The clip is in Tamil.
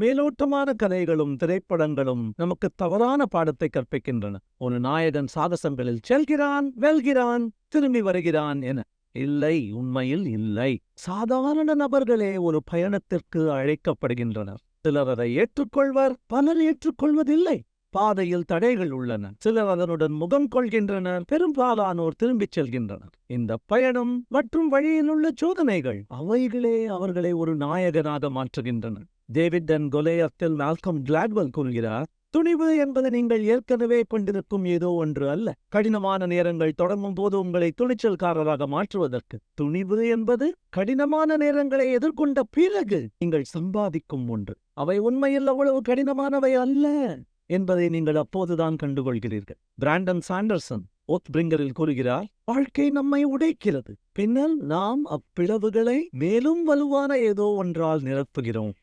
மேலோட்டமான கதைகளும் திரைப்படங்களும் நமக்கு தவறான பாடத்தை கற்பிக்கின்றன. ஒரு நாயகன் சாகசங்களில் செல்கிறான் வெல்கிறான் திரும்பி வருகிறான் என. இல்லை உண்மையில் இல்லை. சாதாரண நபர்களே ஒரு பயணத்திற்கு அழைக்கப்படுகின்றனர். சிலர் அதை ஏற்றுக்கொள்வர் பலர் ஏற்றுக்கொள்வதில்லை. பாதையில் தடைகள் உள்ளன. சிலர் அதனுடன் முகம் கொள்கின்றனர் பெரும்பாலானோர் திரும்பிச் செல்கின்றனர். இந்த பயணம் மற்றும் வழியில் உள்ள சோதனைகள் அவைகளே அவர்களை ஒரு நாயகனாக மாற்றுகின்றன. டேவிட் அண்ட் கொலேயத்தில் மால்கம் கிளாட்வெல் கூறுகிறார் துணிவு என்பது நீங்கள் ஏற்கனவே கொண்டிருக்கும் ஏதோ ஒன்று அல்ல. கடினமான நேரங்கள் தொடங்கும் போது உங்களை துணிச்சல்காரராக மாற்றுவதற்கு. துணிவு என்பது கடினமான நேரங்களை எதிர்கொண்ட பிறகு நீங்கள் சம்பாதிக்கும் ஒன்று. அவை உண்மையில் அவ்வளவு கடினமானவை அல்ல என்பதை நீங்கள் அப்போதுதான் கண்டுகொள்கிறீர்கள். பிராண்டன் சாண்டர்சன் ஓத் பிரிங்கரில் கூறுகிறார் வாழ்க்கை நம்மை உடைக்கிறது. பின்னர் நாம் அப்பிளவுகளை மேலும் வலுவான ஏதோ ஒன்றால் நிரப்புகிறோம்.